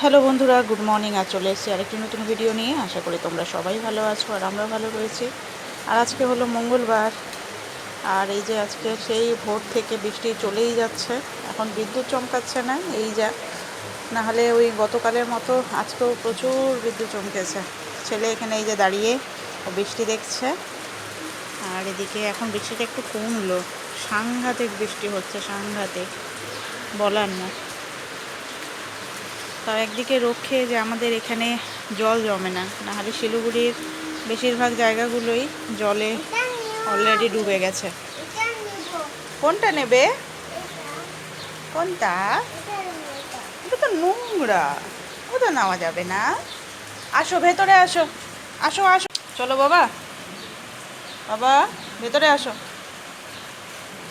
Hello বন্ধুরা, good morning. আর চলে এসেছি আরেকটি নতুন ভিডিও নিয়ে। আশা করি তোমরা সবাই ভালো আছো আর আমরা ভালো রয়েছি। আর আজকে হলো মঙ্গলবার। আর এই যে আজকে সেই ভোর থেকে বৃষ্টি চলেই যাচ্ছে। এখন বিদ্যুৎ চমকাচ্ছে না, এই যা। নাহলে ওই গতকালের মতো আজকেও প্রচুর বিদ্যুৎ চমকেছে। ছেলে এখানে এই যে দাঁড়িয়ে বৃষ্টি দেখছে। আর এদিকে এখন বৃষ্টিটা একটু কমলো। সাংঘাতিক বৃষ্টি হচ্ছে, সাংঘাতিক। বলার না। তার একদিকে রক্ষে যে আমাদের এখানে জল জমে না। নাহলে শিলিগুড়ির বেশিরভাগ জায়গাগুলোই জলে অলরেডি ডুবে গেছে। কোনটা নেবে? কোনটা? এটা তো নোংরা। ওটা নেওয়া যাবে না। আসো, ভেতরে আসো। আসো আসো। চলো বাবা। বাবা, ভেতরে আসো।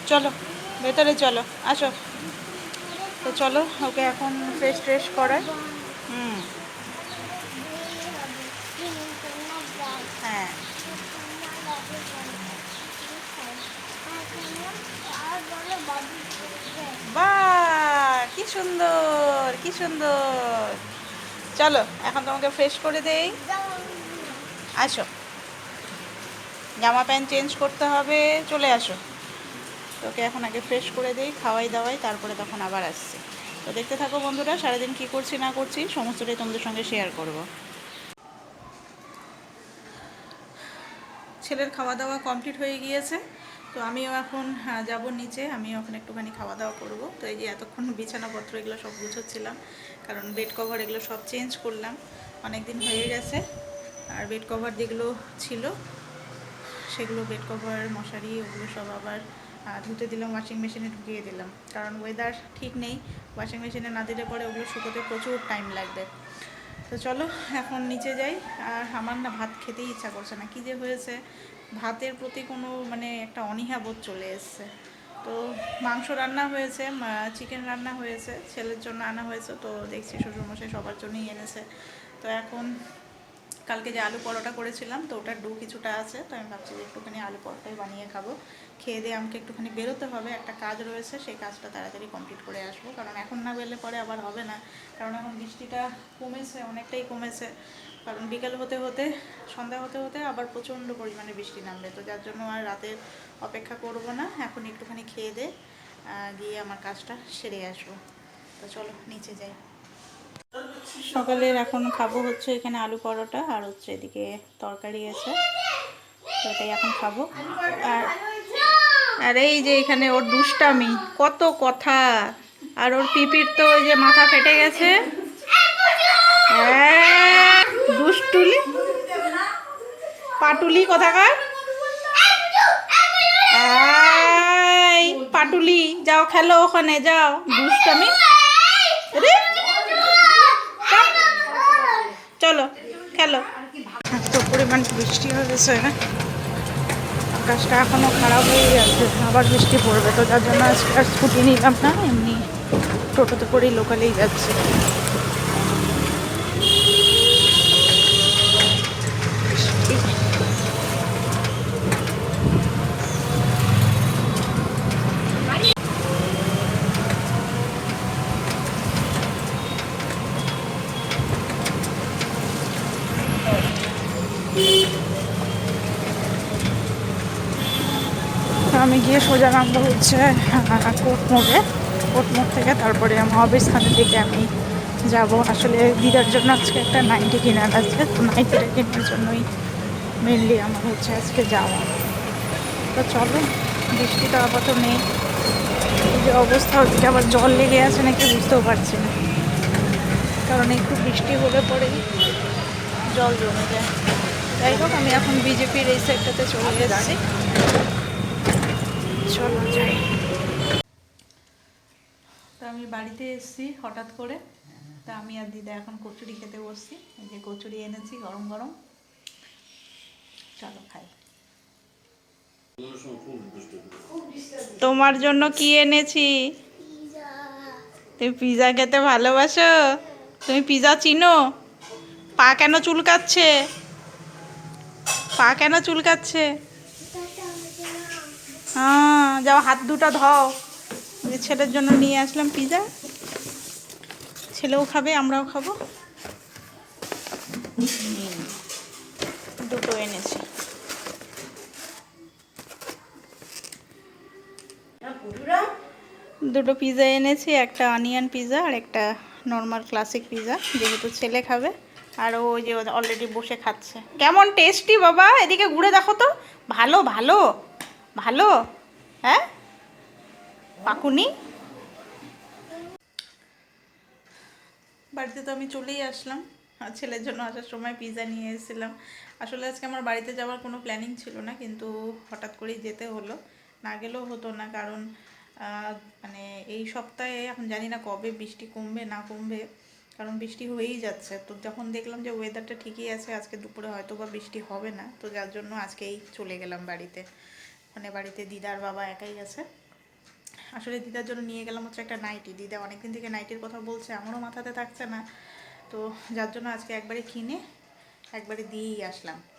চলো, ভেতরে চলো। আসো। তো চলো, ওকে এখন ফ্রেশ ট্রেশ করায় হুম। হ্যাঁ। কি সুন্দর কি সুন্দর। চলো, এখন তোমাকে ফ্রেশ করে দেই। আসো। জামা প্যান্ট চেঞ্জ করতে হবে, চলে আসো। তোকে এখন আগে ফ্রেশ করে দিই, খাওয়াই দাওয়াই, তারপরে তখন আবার আসছি। তো দেখতে থাকো বন্ধুরা, সারাদিন কি করছি না করছি, সমস্তটাই তোমাদের সঙ্গে শেয়ার করব। ছেলের খাওয়া দাওয়া কমপ্লিট হয়ে গিয়েছে, তো আমিও এখন যাব নিচে, আমিও এখন একটুখানি খাওয়া দাওয়া করব। তো এই যে এতক্ষণ বিছানাপত্র এগুলো সব গুছোচ্ছিলাম, কারণ বেড কভার এগুলো সব চেঞ্জ করলাম। অনেক দিন হয়ে গেছে, আর বেড কভার যেগুলো ছিল, সেগুলো বেড কভার মশারি, ওগুলো সব আবার ধুতে দিলাম ওয়াশিং মেশিনে ঢুকিয়ে দিলাম। কারণ ওয়েদার ঠিক নেই ওয়াশিং মেশিনে না দিলে পরে ওগুলো শুকোতে প্রচুর টাইম লাগবে। তো চলো, এখন নিচে যাই। আর আমার না ভাত খেতেই ইচ্ছা করছে না। কী যে হয়েছে, ভাতের প্রতি কোনো মানে একটা অনীহা বোধ চলে এসছে। তো মাংস রান্না হয়েছে চিকেন রান্না হয়েছে, ছেলের জন্য আনা হয়েছে, তো দেখছি শ্বশুরমশাই সবার জন্যই এনেছে। তো এখন কালকে যে আলু পরোটা করেছিলাম, তো ওটার ডু কিছুটা আছে, তো আমি ভাবছি যে একটুখানি আলু পরোটাই বানিয়ে খাব। খেয়ে দিয়ে আমাকে একটুখানি বেরোতে হবে, একটা কাজ রয়েছে, সেই কাজটা তাড়াতাড়ি কমপ্লিট করে আসব। কারণ এখন না বেরলে পরে আবার হবে না, কারণ এখন বৃষ্টিটা কমেছে, অনেকটাই কমেছে। কারণ বিকেল হতে হতে, সন্ধ্যা হতে হতে আবার প্রচণ্ড পরিমাণে বৃষ্টি নামবে, তো যার জন্য আর রাতের অপেক্ষা করব না, এখন একটুখানি খেয়ে দে গিয়ে আমার কাজটা সেরে আসব। তো চলো, নিচে যাই। সকালের এখন খাব হচ্ছে এখানে আলু পরোটা আর হচ্ছে এদিকে তরকারি আছে। তো এটাই এখন খাব। আর আর এই যে এখানে ওর দুষ্টামি কত কথা। আর ওর পিপির তো ওই যে মাথা ফেটে গেছে। হ্যাঁ, দুষ্টুলি। পাটুলি কোথাকার? পাটুলি যাও খেলো ওখানে যাও দুষ্টামি। চলো, খেলো। এত পরিমাণ বৃষ্টি হয়েছে আকাশটা এখনও খারাপ হয়ে গেছে, আবার বৃষ্টি পড়বে তো, যার জন্য আজকে আর স্কুটি নিলাম না। এমনি টোটোতে পরেই লোকালেই যাচ্ছে। আমি গিয়ে সোজা নামবো হচ্ছে কোর্ট মোড়ে। কোর্ট মোড় থেকে তারপরে স্থানের দিকে আমি যাব। আসলে দিদার জন্য আজকে একটা নাইটি কেনার আছে, তো নাইটিটা কেনার জন্যই মেনলি আমার হচ্ছে আজকে যাওয়া। তো চলো, বৃষ্টিটা আপাতত নেই। যে অবস্থা হচ্ছে আবার জল লেগে আছে নাকি বুঝতেও পারছি না। কারণ একটু বৃষ্টি হলে পরেই জল জমে যায়। যাই হোক আমি এখন বিজেপির এই সাইডটাতে চলে যাই। তো আমি বাড়িতে এসেছি হঠাৎ করে। তা আমি আর দিদা এখন কচুরি খেতে বসছি। এই যে কচুরি এনেছি গরম গরম। চলো খাই। তোমার জন্য কি এনেছি? তুমি পিজা খেতে ভালোবাসো? তুমি পিজা চিনো? পা কেন চুলকাচ্ছে? পা কেন চুলকাচ্ছে? হ্যাঁ যাও হাত দুটো ধও। যে ছেলের জন্য নিয়ে আসলাম পিজা। ছেলেও খাবে, আমরাও খাব। দুটো এনেছি। দুটো পিৎজা এনেছি, একটা অনিয়ন পিজা আর একটা নর্মাল ক্লাসিক পিজা যেহেতু ছেলে খাবে। আর ওই যে অলরেডি বসে খাচ্ছে। কেমন টেস্টি বাবা? এদিকে ঘুরে দেখো তো। ভালো ভালো ভালো। হ্যাঁ? পাকুনি? বাড়িতে তো আমি চলেই আসলাম। ছেলের জন্য আসার সময় পিৎজা নিয়ে এসেছিলাম। আসলে আজকে আমার বাড়িতে যাওয়ার কোনো প্ল্যানিং ছিল না, কিন্তু হঠাৎ করেই যেতে হলো। না গেলেও হতো না, কারণ মানে এই সপ্তাহে, এখন জানি না কবে বৃষ্টি কমবে, না কমবে, কারণ বৃষ্টি হয়েই যাচ্ছে। তো যখন দেখলাম যে ওয়েদারটা ঠিকই আছে, আজকে দুপুরে হয়তো বা বৃষ্টি হবে না, তো যার জন্য আজকেই চলে গেলাম বাড়িতে। মানে বাড়িতে দিদার বাবা একাই আছে। আসলে দিদার জন্য নিয়ে গেলাম হচ্ছে একটা নাইটি দিদা অনেকদিন থেকে নাইটির কথা বলছে, আমারও মাথাতে থাকছে না। তো যার জন্য আজকে একবারে কিনে, একবারে দিয়েই আসলাম।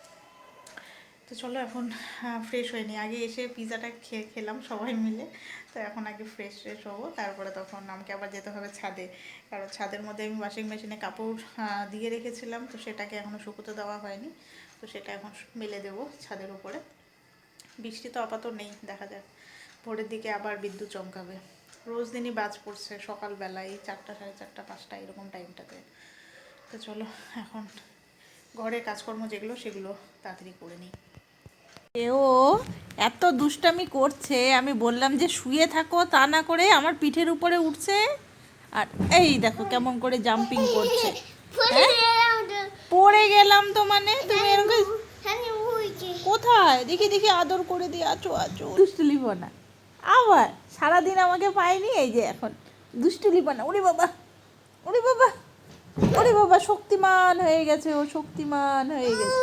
তো চলো এখন ফ্রেশ হয়ে নিই। আগে এসে পিৎজাটা খেয়ে খেলাম সবাই মিলে। তো এখন আগে ফ্রেশ ফ্রেশ হব। তারপরে তখন আমাকে আবার যেতে হবে ছাদে। কারণ ছাদের মধ্যে আমি ওয়াশিং মেশিনে কাপড় দিয়ে রেখেছিলাম। তো সেটাকে এখনও শুকোতে দেওয়া হয়নি। তো সেটা এখন মেলে দেবো ছাদের উপরে। বৃষ্টি তো আপাতত নেই, দেখা যাক। ভোরের দিকে আবার বিদ্যুৎ চমকাবে। রোজ দিনই বাজ পড়ছে সকালবেলায় চারটা, সাড়ে চারটা, পাঁচটা, এরকম টাইমটাতে তো চলো, এখন ঘরের কাজকর্ম যেগুলো, সেগুলো তাড়াতাড়ি করে নিই। এও এত দুষ্টামি করছে আমি বললাম যে শুয়ে থাকো তা না করে আমার পিঠের উপরে উঠছে। আর এই দেখো কেমন করে জাম্পিং করছে। পড়ে গেলাম তো। মানে? তুমি এরকম কোথায়? দেখি দেখি আদর করে দিয়ে আছো আছো। দুষ্টুলি না আবার সারাদিন আমাকে পায়নি এই যে এখন। দুষ্টুলি না ওরে বাবা ওরে বাবা ওরে বাবা শক্তিমান হয়ে গেছে ও শক্তিমান হয়ে গেছে।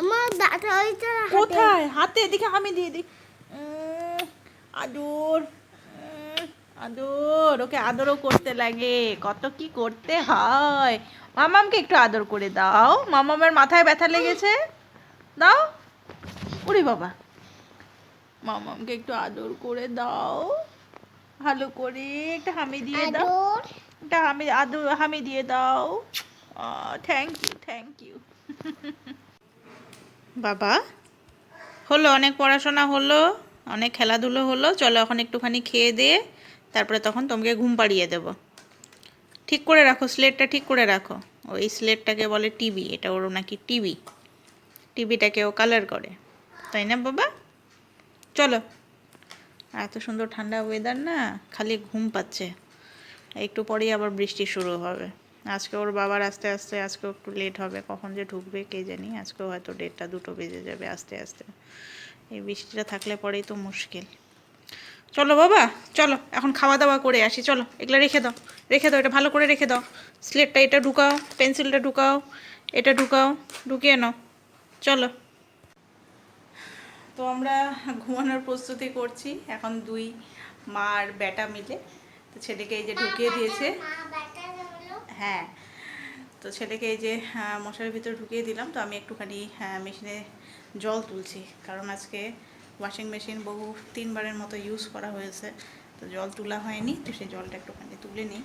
আমার দাদা ওইটা কোথায়? হাতে দেখে আমি দিয়ে দিই। আদর। আদর। ওকে আদরও করতে লাগে। কত কি করতে হয়? মামামকে একটু আদর করে দাও। মামামের মাথায় ব্যথা লেগেছে? দাও। ওরে বাবা। মামামকে একটু আদর করে দাও। ভালো করে একটা হামি দিয়ে দাও। একটা হামি আদর হামি দিয়ে দাও। থ্যাংক ইউ থ্যাংক ইউ বাবা। হলো, অনেক পড়াশোনা হলো, অনেক খেলাধুলো হলো। চলো এখন একটুখানি খেয়ে দিয়ে তারপরে তখন তোমাকে ঘুম পাড়িয়ে দেব। ঠিক করে রাখো, স্লেটটা ঠিক করে রাখো। ওই স্লেটটাকে বলে টিভি, এটা ওর নাকি টিভি। টিভিটাকে ও কালার করে, তাই না বাবা? চলো। এত সুন্দর ঠান্ডা ওয়েদার না, খালি ঘুম পাচ্ছে। একটু পরেই আবার বৃষ্টি শুরু হবে। আজকে ওর বাবার আস্তে আস্তে আজকেও একটু লেট হবে, কখন যে ঢুকবে কে জানি, আজকেও হয়তো ডেটটা দুটো বেজে যাবে আস্তে আস্তে। এই বৃষ্টিটা থাকলে পরেই তো মুশকিল। চলো বাবা, চলো, এখন খাওয়া দাওয়া করে আসি, চলো, এগুলো রেখে দাও রেখে দাও, এটা ভালো করে রেখে দাও। স্লেটটা এটা ঢুকাও পেন্সিলটা ঢুকাও, এটা ঢুকাও, ঢুকিয়ে নাও, চলো। তো আমরা ঘুমানোর প্রস্তুতি করছি, এখন দুই মা আর বেটা মিলে। তো ছেলেকে এই যে ঢুকিয়ে দিয়েছে। হ্যাঁ। তো ছেলেকে এই যে আহ, মশারির ভিতরে ঢুকিয়ে দিলাম তো আমি একটুখানি মেশিনে জল তুলছি। কারণ আজকে ওয়াশিং মেশিন বহু তিনবারের মতো ইউজ করা হয়েছে। তো জল তোলা হয়নি তো সেই জলটা একটুখানি তুলে নিই।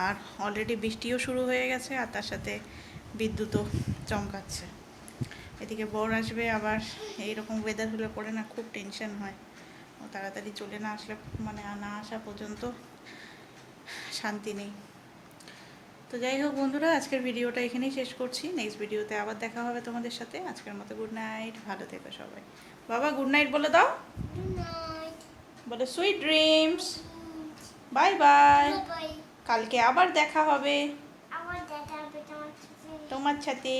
আর অলরেডি বৃষ্টিও শুরু হয়ে গেছে আর তার সাথে বিদ্যুৎও চমকাচ্ছে। এদিকে বর আসবে আবার এইরকম ওয়েদার হলে পরে না খুব টেনশন হয়। ও তাড়াতাড়ি চলে না আসলে মানে না আসা পর্যন্ত শান্তি নেই। তো যাই হোক বন্ধুরা আজকের ভিডিওটা এখানেই শেষ করছি। নেক্সট ভিডিওতে আবার দেখা হবে তোমাদের সাথে। আজকের মতো গুড নাইট ভালো থেকো সবাই। বাবা গুড নাইট বলে দাও। বলে সুইট ড্রিমস বাই বাই কালকে আবার দেখা হবে। তোমার সাথে।